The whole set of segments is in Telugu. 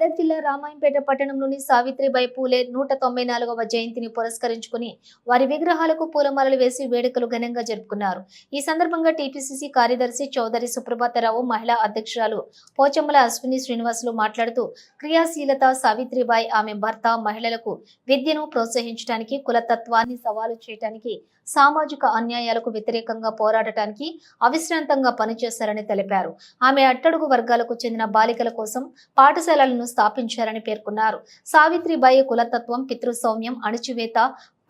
rather మెదక్ జిల్లా రామాయంపేట పట్టణంలోని సావిత్రిబాయి పూలే నూట తొంభై నాలుగవ జయంతిని పురస్కరించుకుని వారి విగ్రహాలకు పూలమాలలు వేసి వేడుకలు ఘనంగా జరుపుకున్నారు. ఈ సందర్భంగా టీపీసీసీ కార్యదర్శి చౌదరి సుప్రభాతరావు మహిళా అధ్యక్షురాలు పోచమ్మల అశ్విని శ్రీనివాసులు మాట్లాడుతూ క్రియాశీలత సావిత్రిబాయి ఆమె భర్త మహిళలకు విద్యను ప్రోత్సహించడానికి కులతత్వాన్ని సవాలు చేయడానికి సామాజిక అన్యాయాలకు వ్యతిరేకంగా పోరాడటానికి అవిశ్రాంతంగా పనిచేశారని తెలిపారు. ఆమె అట్టడుగు వర్గాలకు చెందిన బాలికల కోసం పాఠశాలలను స్థాపించారని పేర్కొన్నారు. సావిత్రిబాయి కులతత్వం పితృసౌమ్యం అణచివేత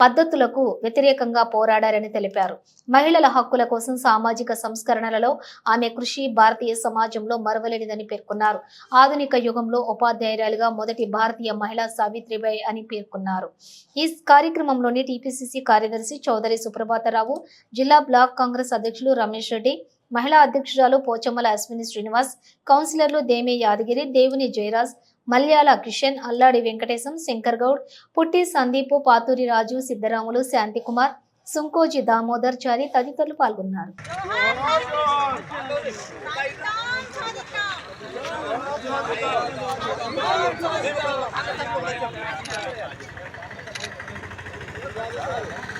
పద్ధతులకు వ్యతిరేకంగా పోరాడారని తెలిపారు. మహిళల హక్కుల కోసం సామాజిక సంస్కరణలలో ఆమె కృషి భారతీయ సమాజంలో మరవలేనిదని పేర్కొన్నారు. ఆధునిక యుగంలో ఉపాధ్యాయురాలుగా మొదటి భారతీయ మహిళా సావిత్రిబాయి అని పేర్కొన్నారు. ఈ కార్యక్రమంలోని టీపీసీసీ కార్యదర్శి చౌదరి సుప్రభాతరావు జిల్లా బ్లాక్ కాంగ్రెస్ అధ్యక్షులు రమేష్ రెడ్డి మహిళా అధ్యక్షురాలు పోచమ్మల అశ్విని శ్రీనివాస్ కౌన్సిలర్లు దేమే యాదగిరి దేవుని జయరాజ్ మల్యాల కిషన్ అల్లాడి వెంకటేశం శంకర్ గౌడ్ పుట్టి సందీపు పాతూరి రాజు సిద్ధరాములు శాంతికుమార్ సుంకోజి దామోదర్ చారి తదితరులు పాల్గొన్నారు. వాళ్ళు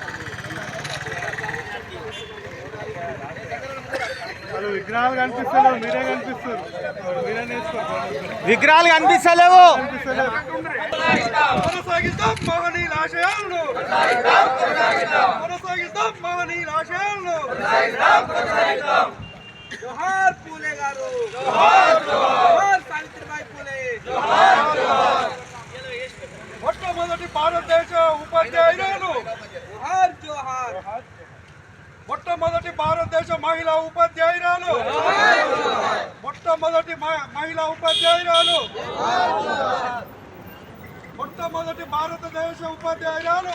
విగ్రహాలు కనిపిస్తలేవు మీరే కనిపిస్తారు. మీరే నేర్చుకోరు విగ్రహాలు కనిపిస్తలేవు. కొనసాగిద్దాం మహనీయుల ఆశయాలను. కొనసాగిద్దాం మహనీయుల ఆశయాలను. జోహార్ పూలే గారు. జోహార్ సావిత్రిబాయి పూలే. మొట్టమొదటి భారతదేశ ఉపాధ్యాయురాలు. జోహార్ జోహార్. మొట్టమొదటి భారతదేశ మహిళా ఉపాధ్యాయురాలు. మొట్టమొదటి మహిళా ఉపాధ్యాయురాలు. మొట్టమొదటి భారతదేశ ఉపాధ్యాయురాలు.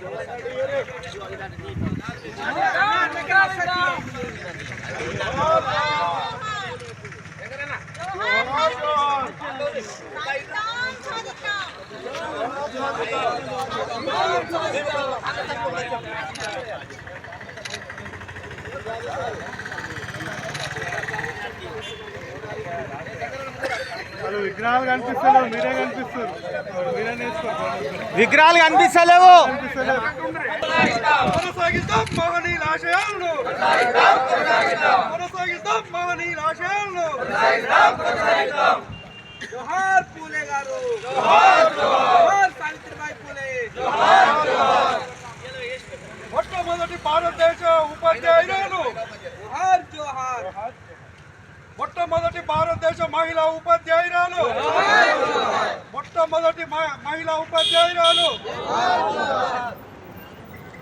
వాళ్ళు విగ్రహాలు కనిపిస్తలేవు మీరే కనిపిస్తారు. మీరే విగ్రహాలు కనిపిస్తలేవు. కొనసాగిద్దాం మహనీయుల ఆశయాలను. కొనసాగిద్దాం మహనీయుల ఆశయాలను. జోహార్ పూలే గారు. జోహార్ సావిత్రిబాయి పూలే. మొట్టమొదటి భారతదేశ ఉపాధ్యాయురాలు. జోహార్ జోహార్. మొట్టమొదటి భారతదేశ మహిళా ఉపాధ్యాయురాలు. మొట్టమొదటి మహిళా ఉపాధ్యాయురాలు.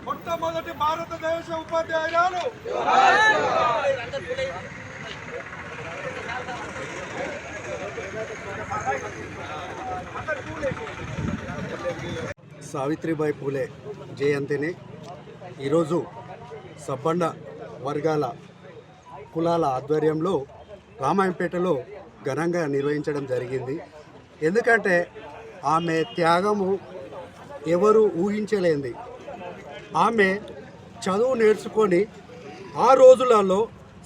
మొట్టమొదటి భారతదేశ ఉపాధ్యాయురాలు. సావిత్రిబాయి పూలే జయంతిని ఈరోజు సబ్బండ వర్గాల కులాల ఆధ్వర్యంలో రామాయంపేటలో ఘనంగా నిర్వహించడం జరిగింది. ఎందుకంటే ఆమె త్యాగము ఎవరు ఊహించలేంది. ఆమె చదువు నేర్చుకొని ఆ రోజులలో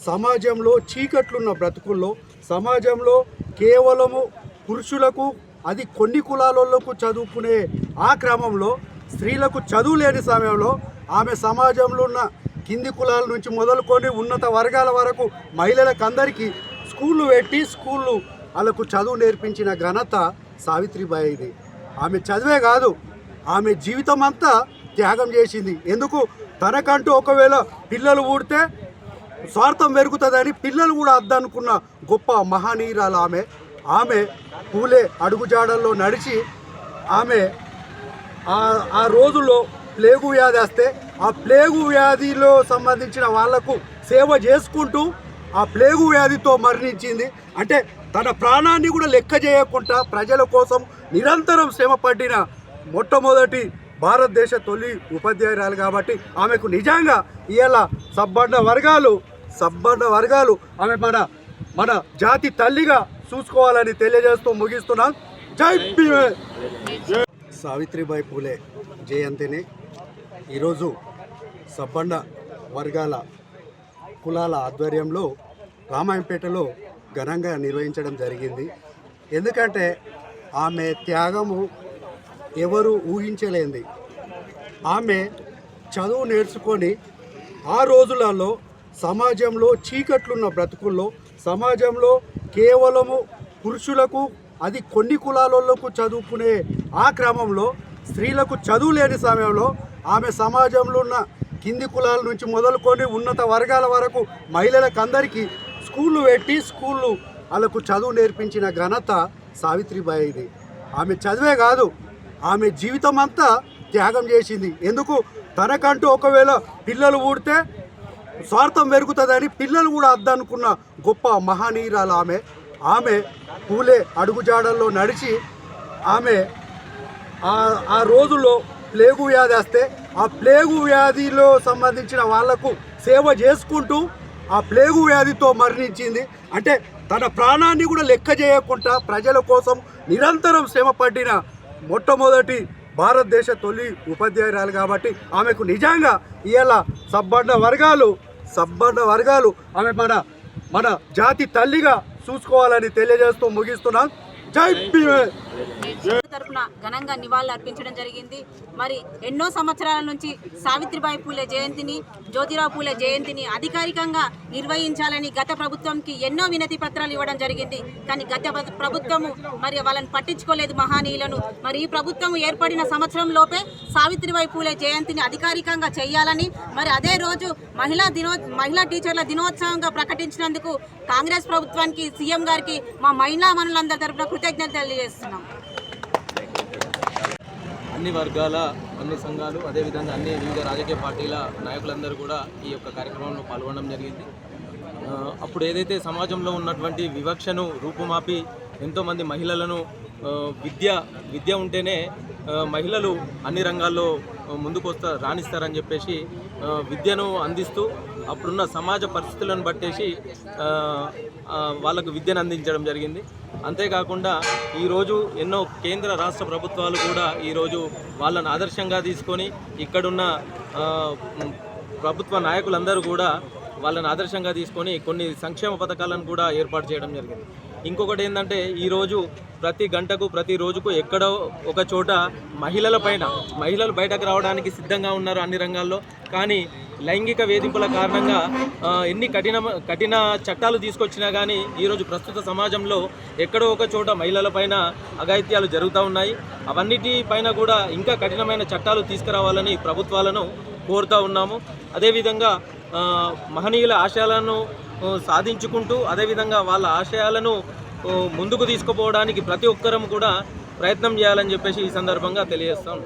సమాజంలో చీకట్లున్న బ్రతుకుల్లో సమాజంలో కేవలము పురుషులకు అది కొన్ని కులాలకు చదువుకునే ఆ క్రమంలో స్త్రీలకు చదువు లేని సమయంలో ఆమె సమాజంలో ఉన్న కింది కులాల నుంచి మొదలుకొని ఉన్నత వర్గాల వరకు మహిళలకు అందరికీ స్కూళ్ళు పెట్టి స్కూళ్ళు వాళ్ళకు చదువు నేర్పించిన ఘనత సావిత్రిబాయిది ఆమె చదివే కాదు ఆమె జీవితం అంతా త్యాగం చేసింది. ఎందుకు? తనకంటూ ఒకవేళ పిల్లలు ఊడితే స్వార్థం పెరుగుతుందని పిల్లలు కూడా అద్దనుకున్న గొప్ప మహనీయురాలు ఆమె. ఆమె పూలే అడుగుజాడల్లో నడిచి ఆమె ఆ- ఆ రోజుల్లో ప్లేగు వ్యాధి వస్తే ఆ ప్లేగు వ్యాధిలో సంబంధించిన వాళ్ళకు సేవ చేసుకుంటూ ఆ ప్లేగు వ్యాధితో మరణించింది. అంటే తన ప్రాణాన్ని కూడా లెక్క చేయకుండా ప్రజల కోసం నిరంతరం శ్రమ పడిన మొట్టమొదటి భారతదేశ తొలి ఉపాధ్యాయురాలు కాబట్టి ఆమెకు నిజంగా ఇవాళ సబ్బండ వర్గాలు సబ్బండ వర్గాలు ఆమె మన మన జాతి తల్లిగా చూసుకోవాలని తెలియజేస్తూ ముగిస్తున్నాం. జై సావిత్రిబాయి పూలే జయంతిని ఈరోజు సబ్బండ వర్గాల కులాల ఆధ్వర్యంలో రామాయంపేటలో ఘనంగా నిర్వహించడం జరిగింది. ఎందుకంటే ఆమె త్యాగము ఎవరు ఊహించలేంది. ఆమె చదువు నేర్చుకొని ఆ రోజులలో సమాజంలో చీకట్లున్న బ్రతుకుల్లో సమాజంలో కేవలము పురుషులకు అది కొన్ని కులాలకు చదువుకునే ఆ క్రమంలో స్త్రీలకు చదువు లేని సమయంలో ఆమె సమాజంలో ఉన్న కింది కులాల నుంచి మొదలుకొని ఉన్నత వర్గాల వరకు మహిళలకు అందరికీ స్కూళ్ళు పెట్టి స్కూళ్ళు వాళ్ళకు చదువు నేర్పించిన ఘనత సావిత్రిబాయిది ఆమె చదివే కాదు ఆమె జీవితం అంతా త్యాగం చేసింది. ఎందుకు? తనకంటూ ఒకవేళ పిల్లలు ఊడితే స్వార్థం పెరుగుతుందని పిల్లలు కూడా అద్దనుకున్న గొప్ప మహనీయురాలు ఆమె. ఆమె పూలే అడుగుజాడల్లో నడిచి ఆమె ఆ- ఆ రోజుల్లో ప్లేగు వ్యాధి వస్తే ఆ ప్లేగు వ్యాధిలో సంబంధించిన వాళ్ళకు సేవ చేసుకుంటూ ఆ ప్లేగు వ్యాధితో మరణించింది. అంటే తన ప్రాణాన్ని కూడా లెక్క చేయకుండా ప్రజల కోసం నిరంతరం శ్రమ పడిన మొట్టమొదటి భారతదేశ తొలి ఉపాధ్యాయురాలు కాబట్టి ఆమెకు నిజంగా ఇవాళ సబ్బండ వర్గాలు సబ్బండ వర్గాలు ఆమె మన మన జాతి తల్లిగా చూసుకోవాలని తెలియజేస్తూ ముగిస్తున్నాం. జై భీమే! తరఫున ఘనంగా నివాళులు అర్పించడం జరిగింది. మరి ఎన్నో సంవత్సరాల నుంచి సావిత్రిబాయి పూలే జయంతిని జ్యోతిరావు పూలే జయంతిని అధికారికంగా నిర్వహించాలని గత ప్రభుత్వంకి ఎన్నో వినతి పత్రాలు ఇవ్వడం జరిగింది. కానీ గత ప్రభుత్వము మరి వాళ్ళని పట్టించుకోలేదు మహానీయులను. మరి ఈ ప్రభుత్వం ఏర్పడిన సంవత్సరం లోపే సావిత్రిబాయి పూలే జయంతిని అధికారికంగా చేయాలని మరి అదే రోజు మహిళా దినో మహిళా టీచర్ల దినోత్సవంగా ప్రకటించినందుకు కాంగ్రెస్ ప్రభుత్వానికి సీఎం గారికి మా మహిళా మనులందరి తరఫున కృతజ్ఞతలు తెలియజేస్తున్నాం. అన్ని వర్గాల అన్ని సంఘాలు అదేవిధంగా అన్ని వివిధ రాజకీయ పార్టీల నాయకులందరూ కూడా ఈ యొక్క కార్యక్రమంలో పాల్గొనడం జరిగింది. అప్పుడు ఏదైతే సమాజంలో ఉన్నటువంటి వివక్షను రూపుమాపి ఎంతోమంది మహిళలను విద్య విద్య ఉంటేనే మహిళలు అన్ని రంగాల్లో ఆ, ముందుకు వస్తా రాణిస్తారని చెప్పేసి విద్యను అందిస్తూ అప్పుడున్న సమాజ పరిస్థితులను బట్టేసి వాళ్ళకు విద్యను అందించడం జరిగింది. అంతేకాకుండా ఈరోజు ఎన్నో కేంద్ర రాష్ట్ర ప్రభుత్వాలు కూడా ఈరోజు వాళ్ళను ఆదర్శంగా తీసుకొని ఇక్కడున్న ప్రభుత్వ నాయకులందరూ కూడా వాళ్ళని ఆదర్శంగా తీసుకొని కొన్ని సంక్షేమ పథకాలను కూడా ఏర్పాటు చేయడం జరిగింది. ఇంకొకటి ఏంటంటే ఈరోజు ప్రతి గంటకు ప్రతి రోజుకు ఎక్కడో ఒక చోట మహిళల పైన మహిళలు బయటకు రావడానికి సిద్ధంగా ఉన్నారు అన్ని రంగాల్లో. కానీ లైంగిక వేధింపుల కారణంగా ఎన్ని కఠిన కఠిన చట్టాలు తీసుకొచ్చినా కానీ ఈరోజు ప్రస్తుత సమాజంలో ఎక్కడో ఒక చోట మహిళల పైన అఘాయిత్యాలు జరుగుతూ ఉన్నాయి. అవన్నిటి పైన కూడా ఇంకా కఠినమైన చట్టాలు తీసుకురావాలని ప్రభుత్వాలను కోరుతూ ఉన్నాము. అదేవిధంగా మహనీయుల ఆశయాలను సాధించుకుంటూ అదేవిధంగా వాళ్ళ ఆశయాలను ముందుకు తీసుకుపోవడానికి ప్రతి ఒక్కరం కూడా ప్రయత్నం చేయాలని చెప్పేసి ఈ సందర్భంగా తెలియజేస్తాం.